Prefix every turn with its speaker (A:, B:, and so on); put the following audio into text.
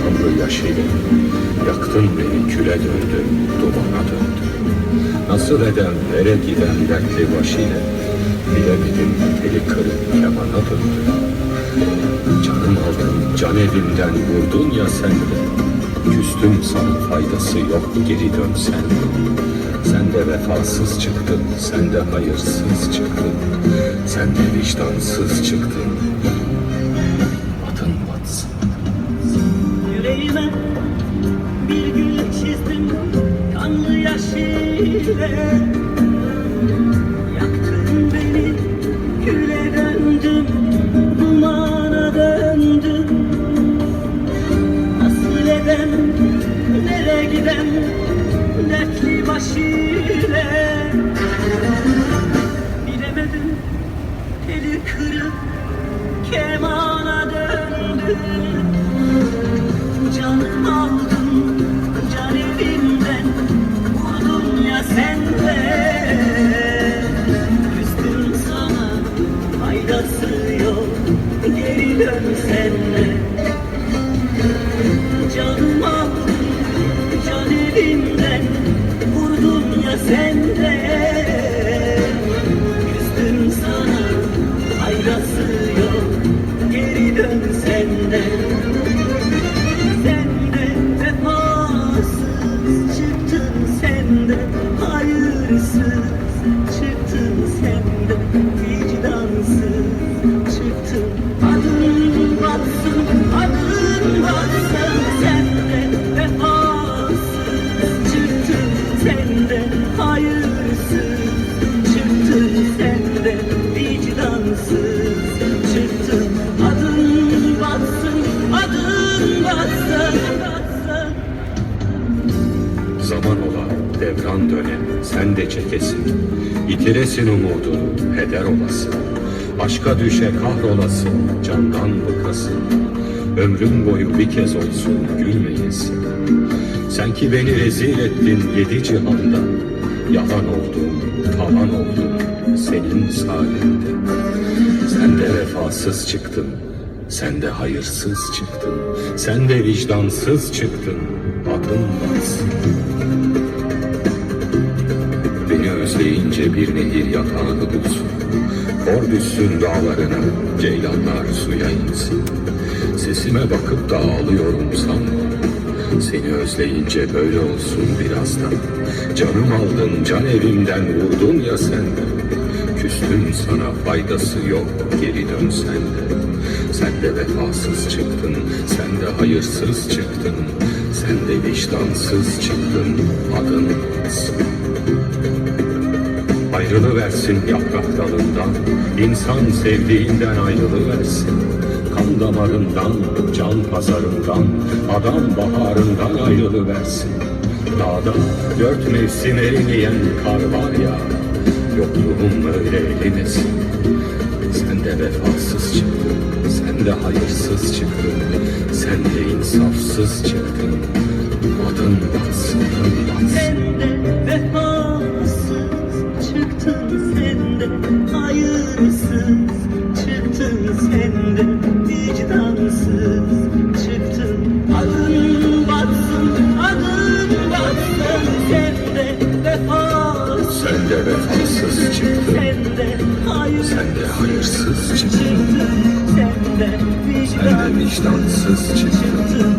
A: kanlı yaş ile. Yaktın beni küle döndüm, dumana döndüm. Nasıl eden, nere giden dertli baş ile. Bilemedim eli kırık kemana döndüm. Canım aldın, can evimden vurdun ya sen. Küstüm sana faydası yok geri dön sen. Sen de vefasız çıktın, sen de hayırsız çıktın. Sen de vicdansız çıktın. Adın batsın.
B: Yüreğime bir gül çizdim kanlı yaş ile. Yaktın beni küle döndüm dumana döndüm. Nasıl eden nereye giden dertli baş ile. Bilemedim eli kırık kemana
A: devran dönem, sen de çekesin. Yitiresin umudunu, heder olasın. Aşka düşe kahrolasın, candan bıkasın. Ömrüm boyu bir kez olsun gülmeyesin. Sen ki beni rezil ettin yedi cihanda. Yalan oldum, talan oldum senin sayende. Sen de vefasız çıktın, sen de hayırsız çıktın, sen de vicdansız çıktın, adın batsın. Beni özleyince bir nehir yatağını bulsun, kor düşsün dağlarına, ceylanlar suya insin. Sesime bakıp da ağlıyorum sanma, seni özleyince böyle olsun birazdan. Canım aldın, can evimden vurdun ya sen. Küstüm sana faydası yok geri dön sen de Sen de vefasız çıktın sen de hayırsız çıktın Sen de vicdansız çıktın adın batsın Ayrılıversin yaprak dalından. İnsan sevdiğinden ayrılıversin. Kan damarından, can pazarından Adam baharından ayrılıversin. Dağda dört mevsim erimeyen kar var ya Yokluğum öyle eylemesin Sen de vefasız çıktın Sen de hayırsız çıktın Sen de insafsız çıktın. Adın batsın, adın batsın
B: Vefasız çıktın. Sen de hayırsız hayırsız
A: çıktın.
B: sen de vicdansız
A: çıktın